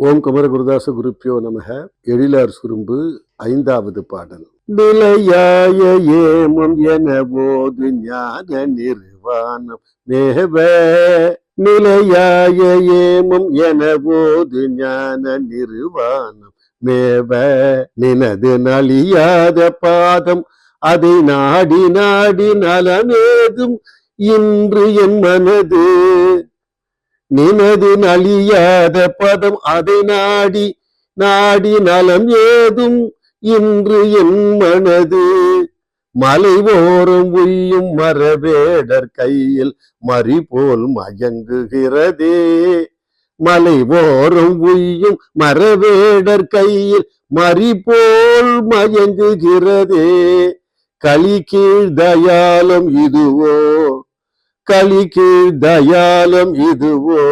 ஓம் குமர குருதாச குருப்பியோ நமக. எழிலார் சுரும்பு ஐந்தாவது பாடல். நிலையாய ஏமம் என போது ஞான நிர்வாணம் மேவ நிலையாய ஏமம் என போது ஞான நிர்வாணம் மேவ நினது நலியாத பாதம் அதை நாடி நாடி நலமேதும் இன்று என் மனது நினது நலியாத பதம் அதை நாடி நாடி நலம் ஏதும் இன்று என் மனது. மலை ஓரம் உய்யும் மரவேடர் கையில் மறி போல் மயங்குகிறதே. மலை ஓரம் உய்யும் மரவேடர் கையில் மறி போல் மயங்குகிறதே. களி கீழ் தயாலம் இதுவோ களி கீழ் தயாலம் இதுவோ?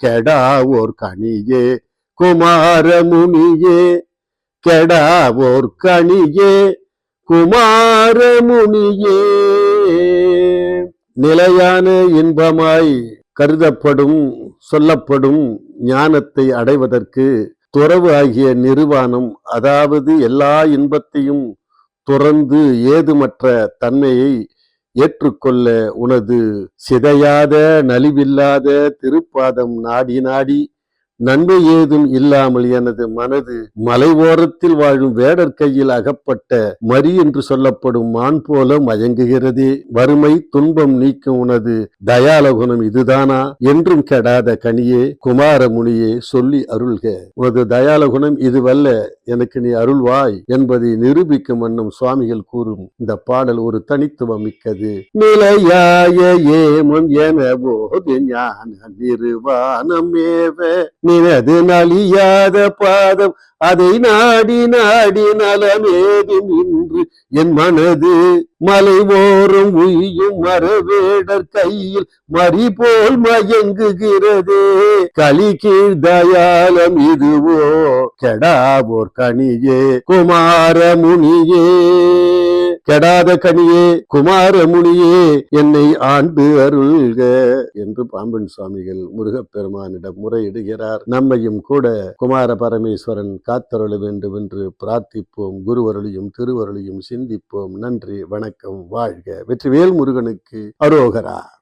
கெடாவோர் கனியே குமாரமுனியே கெடாவோர் கனியே குமாரமுனியே நிலையான இன்பமாய் கருதப்படும் சொல்லப்படும் ஞானத்தை அடைவதற்கு துறவு ஆகிய நிர்வாணம் அதாவது எல்லா இன்பத்தையும் துறந்து ஏதுமற்ற தன்மையை ஏற்றுக்கொள்ள உனது சிதையாத நலிவில்லாத திருப்பாதம் நாடி நாடி நன்மை ஏதும் இல்லாமல் எனது மனது மலை ஓரத்தில் வாழும் வேடர் கையில் அகப்பட்ட மரி என்று சொல்லப்படும் மான் போல மயங்குகிறதே. வறுமை துன்பம் நீக்கும் உனது தயாலகுணம் இதுதானா? என்றும் கெடாத கனியே குமாரமுனியே சொல்லி அருள்க. உனது தயாலகுணம் இதுவல்ல எனக்கு நீ அருள்வாய் என்பதை நிரூபிக்கும் வண்ணம் சுவாமிகள் கூறும். இந்த பாடல் ஒரு தனித்துவம் மிக்கது. நிலையாய ஏமம் என போது ஞான நிர்வாணமேவ நினது நலியாத பாதம் அதை நாடி நாடி நலமேதும் இன்று என் மனது மலை ஓரம் உயும் மரவேடர் கையில் மறி போல் மயங்குகிறதே. களி கீழ் தயாலம் இதுவோ கெடாவோர் கனியே குமார முனியே கெடாத கனியே குமாரமுனியே என்னை ஆண்டு அருள்க என்று பாம்பன் சுவாமிகள் முருகப்பெருமானிடம் முறையிடுகிறார். நம்மையும் கூட குமார பரமேஸ்வரன் காத்தருள வேண்டும் என்று பிரார்த்திப்போம். குருவருளையும் திருவருளையும் சிந்திப்போம். நன்றி வணக்கம் வாழ்க. வெற்றிவேல் முருகனுக்கு அரோகரா.